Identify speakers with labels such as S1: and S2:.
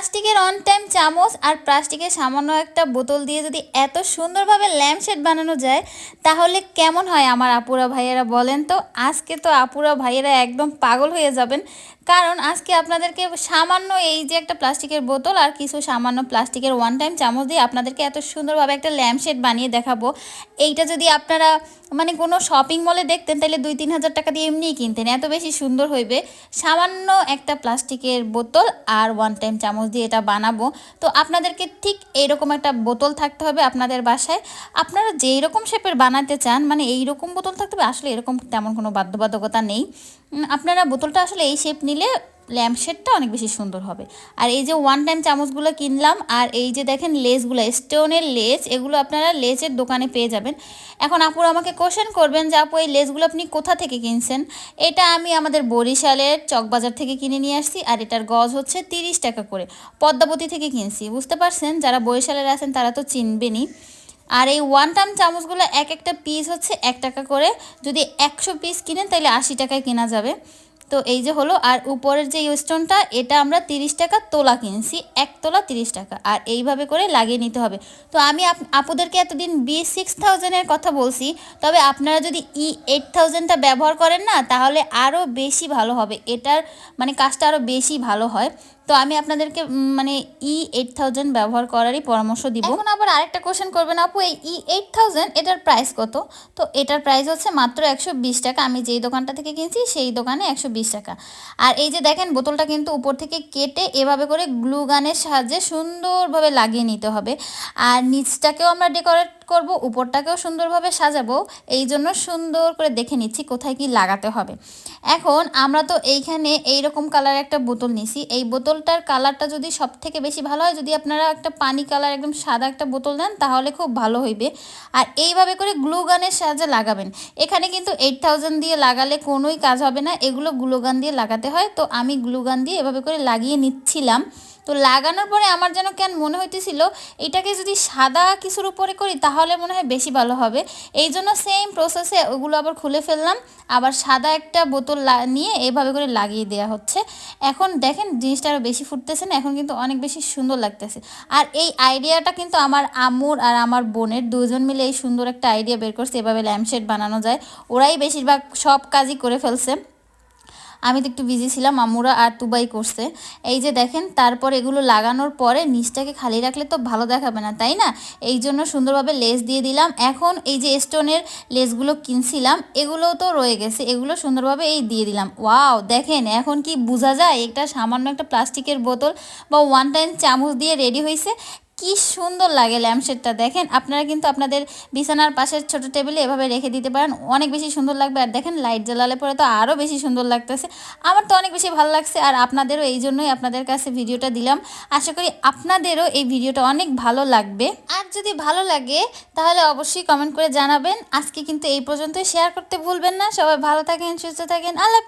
S1: প্লাস্টিকের on time চামচ আর প্লাস্টিকের সামান্য একটা বোতল দিয়ে যদি এত সুন্দরভাবে ল্যাম্পশেড বানানো যায়, তাহলে কেমন হয় আমার আপুরা ভাইয়েরা বলেন তো? আজকে তো আপুরা ভাইয়েরা একদম পাগল হয়ে যাবেন। কারণ আজকে আপনাদেরকে সামান্য এই যে একটা প্লাস্টিকের বোতল আর কিছু সামান্য প্লাস্টিকের ওয়ান টাইম চামচ দিয়ে আপনাদেরকে এত সুন্দরভাবে একটা ল্যাম্পশেড বানিয়ে দেখাবো। এইটা যদি আপনারা মানে কোনো শপিং মলে দেখতেন, তাহলে দুই তিন হাজার টাকা দিয়ে এমনিই কিনতেন, এত বেশি সুন্দর হইবে। সামান্য একটা প্লাস্টিকের বোতল আর ওয়ান টাইম চামচ দিয়ে এটা বানাবো। তো আপনাদেরকে ঠিক এইরকম একটা বোতল থাকতে হবে আপনাদের বাসায়। আপনারা যেই রকম শেপের বানাতে চান মানে এই রকম বোতল থাকতে হবে, আসলে এরকম তেমন কোনো বাধ্যবাধকতা নেই। আপনারা বোতলটা আসলে এই শেপ নিলে ল্যাম্পশেডটা অনেক বেশি সুন্দর হবে। আর এই যে ওয়ান টাইম চামচগুলো কিনলাম, আর এই যে দেখেন লেসগুলো স্টোনের লেস এগুলো আপনারা লেসের দোকানে পেয়ে যাবেন। এখন আপুর আমাকে কোশ্চেন করবেন যে, আপু, এই লেসগুলো আপনি কোথা থেকে কিনছেন? এটা আমি আমাদের বরিশালের চকবাজার থেকে কিনে নিয়ে আসছি, আর এটার গজ হচ্ছে তিরিশ টাকা করে। পদ্মাবতী থেকে কিনছি, বুঝতে পারছেন? যারা বরিশালের আছেন তারা তো চিনবেনই। আর এই ওয়ান টাইম চামচগুলো এক একটা পিস হচ্ছে এক টাকা করে। যদি একশো পিস কিনেন, তাহলে আশি টাকায় কেনা যাবে। তো এই যে হলো, আর উপরের যে স্টোনটা এটা আমরা তিরিশ টাকা তোলা কিনছি। এক তোলা তিরিশ টাকা। আর এইভাবে করে লাগিয়ে নিতে হবে। তো আমি আপ- আপুদেরকে এতদিন বি সিক্স থাউজেন্ডের কথা বলছি, তবে আপনারা যদি ই এইট থাউজেন্ডটা ব্যবহার করেন না, তাহলে আরও বেশি ভালো হবে। এটার মানে কাজটা আরও বেশি ভালো হয়। তো আমি আপনাদেরকে মানে ই এইট থাউজেন্ড ব্যবহার করারই পরামর্শ দিব। এখন আবার আরেকটা কোশ্চেন করবেন আপু, এই ই এইট থাউজেন্ড এটার প্রাইস কত? তো এটার প্রাইস হচ্ছে মাত্র একশো বিশ টাকা। আমি যেই দোকানটা থেকে কিনছি, সেই দোকানে একশো বিশ টাকা। আর এই যে দেখেন, বোতলটা কিন্তু উপর থেকে কেটে এভাবে করে গ্লু গানের সাহায্যে সুন্দরভাবে লাগিয়ে নিতে হবে। আর নিচটাকেও আমরা ডেকোরেট করব, উপরটাকেও সুন্দরভাবে সাজাবো, এই জন্য সুন্দর করে দেখে নিচ্ছি কোথায় কি লাগাতে হবে। এখন আমরা তো এইখানে এইরকম কালার একটা বোতল নিছি। এই বোতলটার কালারটা যদি সব থেকে বেশি ভালো হয়, যদি আপনারা একটা পানি কালার একদম সাদা একটা বোতল দেন, তাহলে খুব ভালো হইবে। আর এইভাবে করে গ্লু গানের সাহায্যে লাগাবেন। এখানে কিন্তু এইট থাউজেন্ড দিয়ে লাগালে কোনোই কাজ হবে না। এগুলো গ্লু গান দিয়ে লাগাতে হয়। তো আমি গ্লু গান দিয়ে এভাবে করে লাগিয়ে নিচ্ছিলাম। তো লাগানোর পরে আমার যেন কেন মনে হইতেছিল, এটাকে যদি সাদা কিছুর উপরে করি, তাহলে মনে হয় বেশি ভালো হবে। এই জন্য সেম প্রসেসে ওগুলো আবার খুলে ফেললাম। আবার সাদা একটা বোতল নিয়ে এভাবে করে লাগিয়ে দেওয়া হচ্ছে। এখন দেখেন জিনিসটা আরও বেশি ফুটতেছে না, এখন কিন্তু অনেক বেশি সুন্দর লাগতেছে। আর এই আইডিয়াটা কিন্তু আমার আম্মুর আর আমার বোনের দুজন মিলে এই সুন্দর একটা আইডিয়া বের করছে, এভাবে ল্যাম্পশেড বানানো যায়। ওরাই বেশিরভাগ সব কাজই করে ফেলছে। আমি তো একটু বিজি ছিলাম আম্মুরা আর তুবাই করছে। এই যে দেখেন, তারপর এগুলো লাগানোর পরে নিচটাকে খালি রাখলে তো ভালো দেখাবে না, তাই না? এই জন্য সুন্দরভাবে লেস দিয়ে দিলাম। এখন এই যে স্টোনের লেসগুলো কিনছিলাম এগুলোও তো রয়ে গেছে। এগুলো সুন্দরভাবে এই দিয়ে দিলাম। ওয়াও দেখেন এখন কি বোঝা যায় এটা সামান্য একটা প্লাস্টিকের বোতল বা ওয়ান টাইম চামচ দিয়ে রেডি হয়েছে। কি সুন্দর লাগে ল্যাম্পশেডটা দেখেন। আপনারা কিন্তু আপনাদের বিছানার পাশের ছোট টেবিলে এভাবে রেখে দিতে পারেন। অনেক বেশি সুন্দর লাগবে। আর দেখেন লাইট জ্বালালে পরে তো আরও বেশি সুন্দর লাগতেছে। আমার তো অনেক বেশি ভালো লাগছে আর আপনাদেরও এই জন্যই আপনাদের কাছে ভিডিওটা দিলাম। আশা করি আপনাদেরও এই ভিডিওটা অনেক ভালো লাগবে। আর যদি ভালো লাগে, তাহলে অবশ্যই কমেন্ট করে জানাবেন। আজকে কিন্তু এই পর্যন্তই। শেয়ার করতে ভুলবেন না। সবাই ভালো থাকেন, সুস্থ থাকেন। আল্লাহ